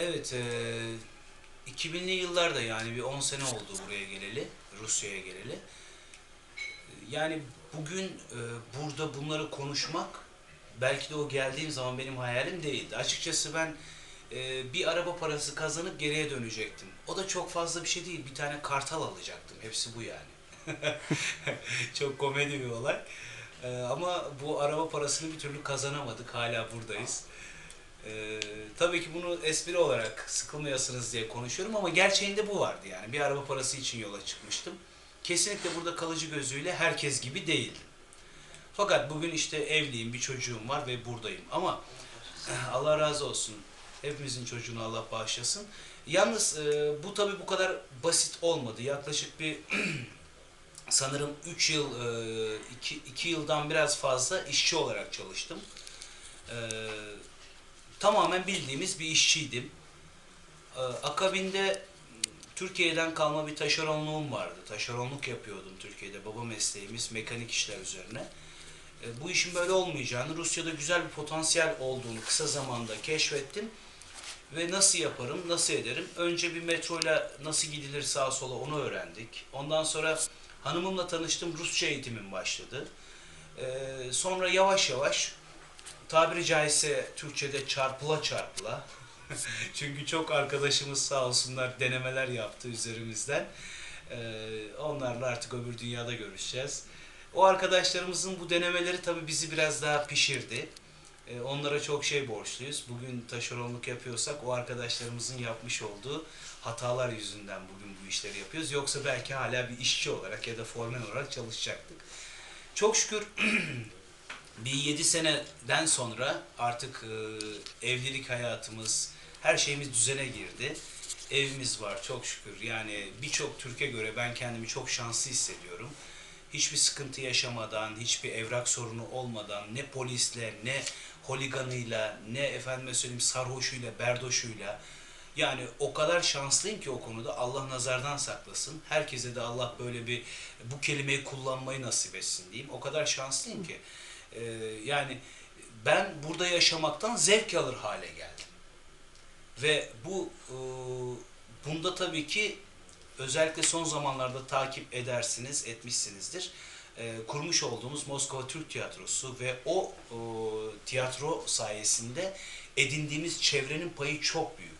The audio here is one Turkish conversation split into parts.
Evet, e, 2000'li yıllarda yani bir 10 sene oldu buraya geleli, Rusya'ya geleli. Yani bugün e, burada bunları konuşmak belki de o geldiğim zaman benim hayalim değildi. Açıkçası ben e, bir araba parası kazanıp geriye dönecektim. O da çok fazla bir şey değil. Bir tane kartal alacaktım. Hepsi bu yani. çok komedi bir olay. E, ama bu araba parasını bir türlü kazanamadık. Hala buradayız. Ee, tabii ki bunu espri olarak sıkılmayasınız diye konuşuyorum ama gerçeğinde bu vardı yani. Bir araba parası için yola çıkmıştım. Kesinlikle burada kalıcı gözüyle herkes gibi değildim. Fakat bugün işte evliyim, bir çocuğum var ve buradayım. Ama eh, Allah razı olsun. Hepimizin çocuğunu Allah bağışlasın. Yalnız e, bu tabii bu kadar basit olmadı. Yaklaşık bir sanırım 3 yıl, 2 yıldan biraz fazla işçi olarak çalıştım. Ee, tamamen bildiğimiz bir işçiydim. Ee, akabinde Türkiye'den kalma bir taşeronluğum vardı. Taşeronluk yapıyordum Türkiye'de. Baba mesleğimiz mekanik işler üzerine. Ee, bu işin böyle olmayacağını, Rusya'da güzel bir potansiyel olduğunu kısa zamanda keşfettim. Ve nasıl yaparım, nasıl ederim? Önce bir metroyla nasıl gidilir sağa sola onu öğrendik. Ondan sonra hanımımla tanıştım, Rusça eğitimim başladı. Ee, sonra yavaş yavaş tabiri caizse Türkçe'de çarpıla çarpıla. Çünkü çok arkadaşımız sağ olsunlar denemeler yaptı üzerimizden. Ee, onlarla artık öbür dünyada görüşeceğiz. O arkadaşlarımızın bu denemeleri tabii bizi biraz daha pişirdi. Ee, onlara çok şey borçluyuz. Bugün taşeronluk yapıyorsak o arkadaşlarımızın yapmış olduğu hatalar yüzünden bugün bu işleri yapıyoruz. Yoksa belki hala bir işçi olarak ya da formen olarak çalışacaktık. Çok şükür bir 7 seneden sonra artık e, evlilik hayatımız, her şeyimiz düzene girdi. Evimiz var çok şükür. Yani birçok Türkiye göre ben kendimi çok şanslı hissediyorum. Hiçbir sıkıntı yaşamadan, hiçbir evrak sorunu olmadan, ne polisle, ne holiganıyla, ne efendime söyleyeyim sarhoşuyla, berdoşuyla. Yani o kadar şanslıyım ki o konuda Allah nazardan saklasın. Herkese de Allah böyle bir bu kelimeyi kullanmayı nasip etsin diyeyim. O kadar şanslıyım ki. Ee, yani ben burada yaşamaktan zevk alır hale geldim. Ve bu e, bunda tabii ki özellikle son zamanlarda takip edersiniz, etmişsinizdir. E, kurmuş olduğumuz Moskova Türk Tiyatrosu ve o e, tiyatro sayesinde edindiğimiz çevrenin payı çok büyük.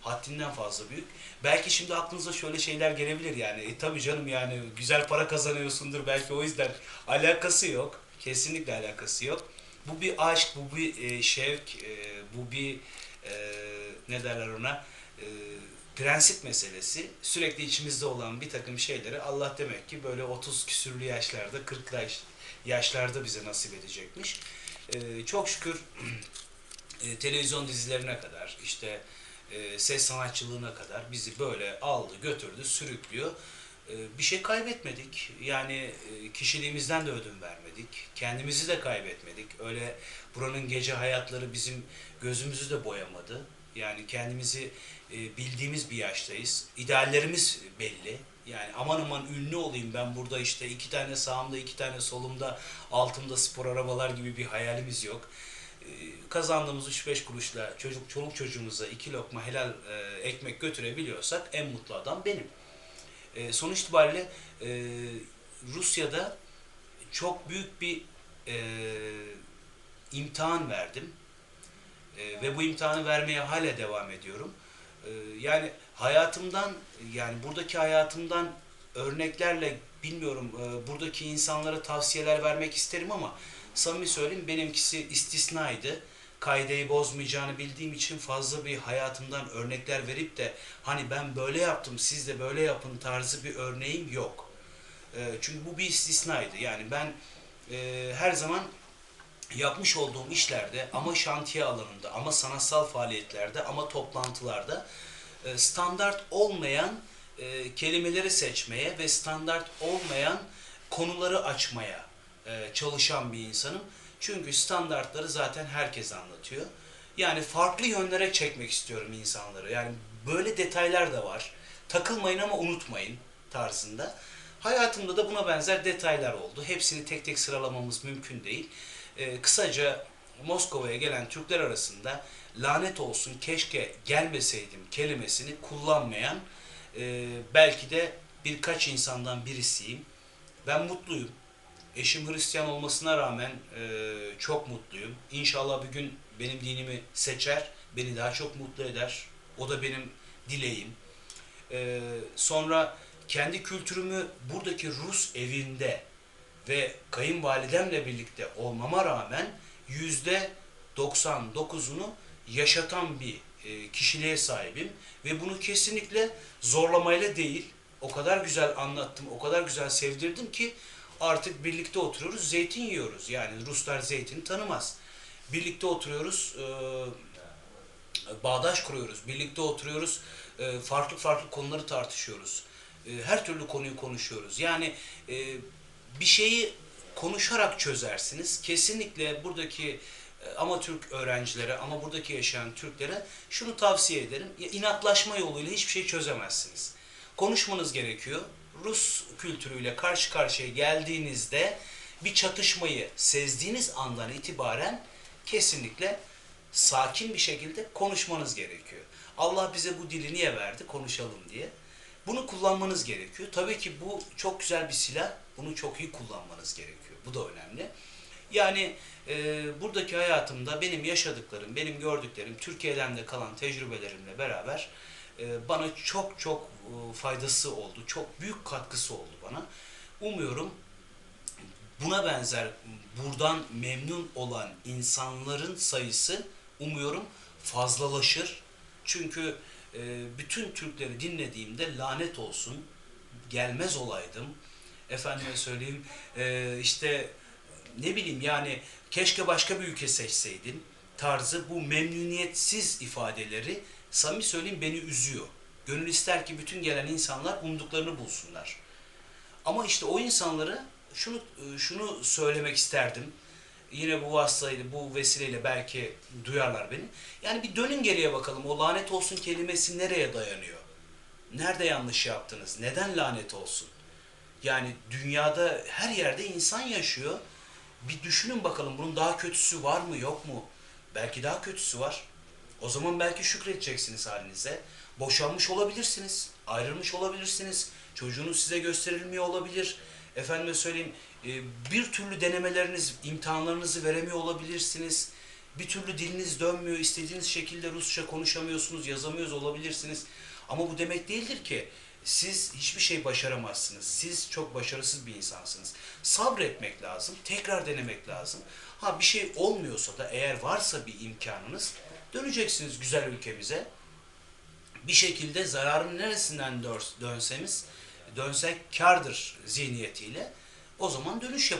Haddinden fazla büyük. Belki şimdi aklınıza şöyle şeyler gelebilir yani. E, tabii canım yani güzel para kazanıyorsundur belki o yüzden. Alakası yok. Kesinlikle alakası yok. Bu bir aşk, bu bir e, şevk, e, bu bir e, ne derler ona prensip meselesi. Sürekli içimizde olan bir takım şeyleri Allah demek ki böyle 30 küsürlü yaşlarda, 40 yaş, yaşlarda bize nasip edecekmiş. Çok şükür televizyon dizilerine kadar işte ses sanatçılığına kadar bizi böyle aldı, götürdü, sürüklüyor. E, bir şey kaybetmedik. Yani e, kişiliğimizden de ödün vermedik. Kendimizi de kaybetmedik. Öyle buranın gece hayatları bizim gözümüzü de boyamadı. Yani kendimizi e, bildiğimiz bir yaştayız. İdeallerimiz belli. Yani aman aman ünlü olayım ben burada işte iki tane sağımda iki tane solumda altımda spor arabalar gibi bir hayalimiz yok. E, Kazandığımız 3-5 kuruşla çocuk çoluk çocuğumuza iki lokma helal e, ekmek götürebiliyorsak en mutlu adam benim. E, sonuç itibariyle e, Rusya'da çok büyük bir e, imtihan verdim. E, ve bu imtihanı vermeye hala devam ediyorum. E, yani hayatımdan, yani buradaki hayatımdan örneklerle bilmiyorum e, buradaki insanlara tavsiyeler vermek isterim ama samimi söyleyeyim benimkisi istisnaydı. Kaideyi bozmayacağını bildiğim için fazla bir hayatımdan örnekler verip de hani ben böyle yaptım siz de böyle yapın tarzı bir örneğim yok. E, çünkü bu bir istisnaydı. Yani ben e, her zaman yapmış olduğum işlerde ama şantiye alanında ama sanatsal faaliyetlerde ama toplantılarda e, standart olmayan e, kelimeleri seçmeye ve standart olmayan konuları açmaya e, çalışan bir insanım. Çünkü standartları zaten herkes anlatıyor. Yani farklı yönlere çekmek istiyorum insanları. Yani böyle detaylar da var. Takılmayın ama unutmayın tarzında. Hayatımda da buna benzer detaylar oldu. Hepsini tek tek sıralamamız mümkün değil. Ee, kısaca Moskova'ya gelen Türkler arasında lanet olsun keşke gelmeseydim kelimesini kullanmayan e, belki de birkaç insandan birisiyim. Ben mutluyum. Eşim Hristiyan olmasına rağmen e, çok mutluyum. İnşallah bir gün benim dinimi seçer, beni daha çok mutlu eder. O da benim dileğim. E, sonra kendi kültürümü buradaki Rus evinde ve kayınvalidemle birlikte olmama rağmen yüzde 99'unu yaşatan bir e, kişiliğe sahibim ve bunu kesinlikle zorlamayla değil o kadar güzel anlattım, o kadar güzel sevdirdim ki artık birlikte oturuyoruz, zeytin yiyoruz. Yani Ruslar zeytin tanımaz. Birlikte oturuyoruz, e, bağdaş kuruyoruz, birlikte oturuyoruz, e, farklı farklı konuları tartışıyoruz. E, her türlü konuyu konuşuyoruz. Yani bir şeyi konuşarak çözersiniz. Kesinlikle buradaki ama Türk öğrencilere ama buradaki yaşayan Türklere şunu tavsiye ederim. Ya, inatlaşma yoluyla hiçbir şey çözemezsiniz. Konuşmanız gerekiyor. Rus kültürüyle karşı karşıya geldiğinizde bir çatışmayı sezdiğiniz andan itibaren kesinlikle sakin bir şekilde konuşmanız gerekiyor. Allah bize bu dili niye verdi? Konuşalım diye. Bunu kullanmanız gerekiyor. Tabii ki bu çok güzel bir silah. Bunu çok iyi kullanmanız gerekiyor. Bu da önemli. Yani e, buradaki hayatımda benim yaşadıklarım, benim gördüklerim, Türkiye'den de kalan tecrübelerimle beraber e, bana çok çok e, faydası oldu. Çok büyük katkısı oldu bana. Umuyorum buna benzer buradan memnun olan insanların sayısı umuyorum fazlalaşır. Çünkü e, bütün Türkleri dinlediğimde lanet olsun gelmez olaydım. Efendime söyleyeyim işte ne bileyim yani keşke başka bir ülke seçseydin tarzı bu memnuniyetsiz ifadeleri samimi söyleyeyim beni üzüyor. Gönül ister ki bütün gelen insanlar umduklarını bulsunlar. Ama işte o insanlara şunu şunu söylemek isterdim. Yine bu vasıtayla, bu vesileyle belki duyarlar beni. Yani bir dönün geriye bakalım. O lanet olsun kelimesi nereye dayanıyor? Nerede yanlış yaptınız? Neden lanet olsun? Yani dünyada her yerde insan yaşıyor. Bir düşünün bakalım bunun daha kötüsü var mı yok mu? Belki daha kötüsü var. O zaman belki şükredeceksiniz halinize. Boşanmış olabilirsiniz, ayrılmış olabilirsiniz. Çocuğunuz size gösterilmiyor olabilir. Efendime söyleyeyim e, bir türlü denemeleriniz, imtihanlarınızı veremiyor olabilirsiniz. Bir türlü diliniz dönmüyor, istediğiniz şekilde Rusça konuşamıyorsunuz, yazamıyoruz olabilirsiniz. Ama bu demek değildir ki siz hiçbir şey başaramazsınız. Siz çok başarısız bir insansınız. Sabretmek lazım, tekrar denemek lazım. Ha bir şey olmuyorsa da eğer varsa bir imkanınız döneceksiniz güzel ülkemize. Bir şekilde zararın neresinden dönsemiz, dönsek kardır zihniyetiyle o zaman dönüş yapacağız.